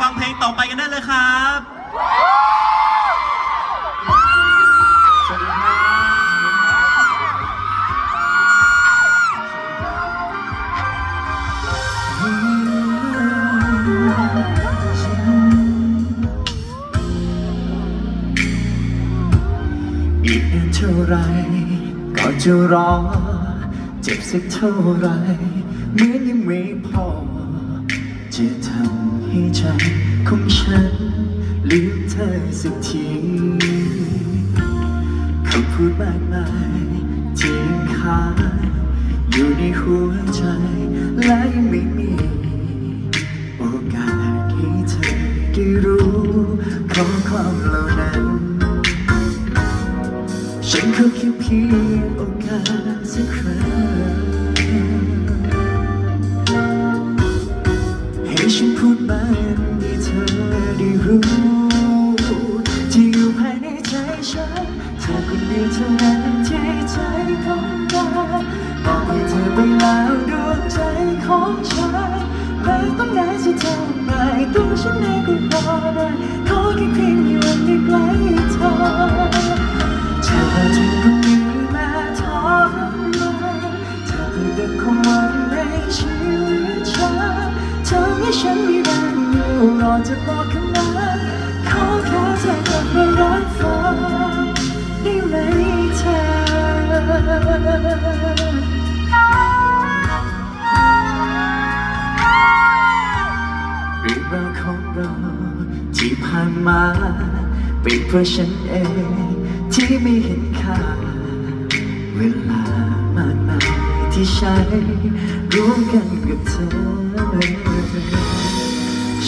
ฟังเพลงต่อไปกันได้เลยครับสวัสดีครับอีกเท่าไรก็จะรอ เจ็บสักเท่าไรเหมือนยังไม่พอจะทำ ให้ใจของฉันลืมเธอสักทีคำพูดมากมายที่ยังค้างอยู่ในหัวใจและยังไม่มี โอกาสให้เธอได้รู้ข้อความเหล่านั้น ฉันขอแค่เพียงโอกาสสักครั้ง มันให้เธอได้รู้ที่อยู่ภายในใจฉันเธอคนเดียวเท่านั้นที่ใจต้องการบอกให้เธอไปแล้วดวงใจของฉันไม่ต้องนานสักเท่าไหรตัวฉันเองก็พอได้ขอแค่เพียง รอยู่รอจะบอกคำนั้นขอแค่เธอกลับมารับฟังได้ไหมเธอเรื่องราวของเราที่ผ่านมาเป็นเพราะฉันเองที่ไม่เห็นค่า เวลามากมายที่ใช้ร่วมกันกับเธอ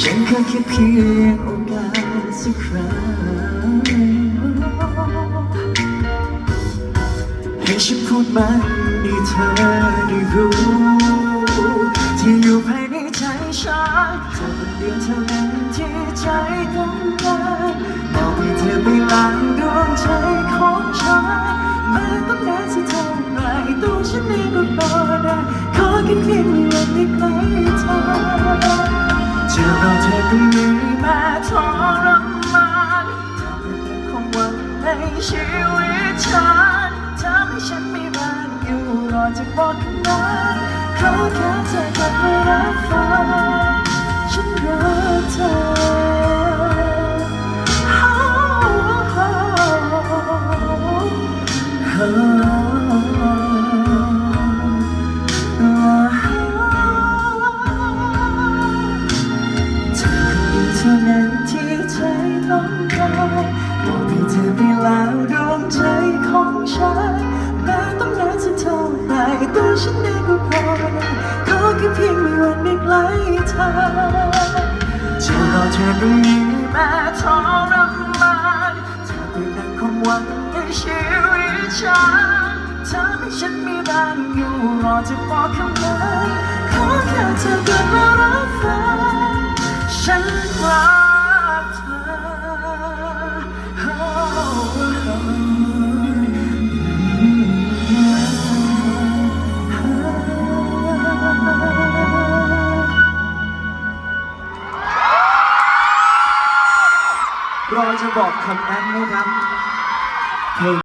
ฉันแค่แค่เพียงโอกาสสักครั้งให้ฉันพูดมันให้เธอได้รู้ที่อยู่ภายในใจฉันเธอคนเดียวเท่านั้นที่ใจต้องการบอกให้เธอไปลางดวงใจของฉันม้ต้องนานสักเท่าไรตัวฉันเองก็รอได้ขอแค่เพียงวันได้ใกล้เธอ จะรอเธอตรงนี้มาทรมานเธอเป็นความหวังในชีวิตฉันทำให้ฉันมีบ้านอยู่รอจะบอกกันั้นขอแค่เธอกลับมารักฟัง ต้องการบอกให้เธอไปแล้วดวงใจของฉันแม้ต้องนานสักเท่าไหรตัวฉันเองก็พอขอแค่เพียงไมีวันได้ใกลเธอจะรอเธอตรงนี้แม้ทรมานเธอเป็นดังความหวังในชีวิตฉันเธอให้ฉันมีแรงอยู่รอจะบอกคำนั้นขอแค่เธอกลับมารับฟัง รอจะบอกคำนั้นไหมครับ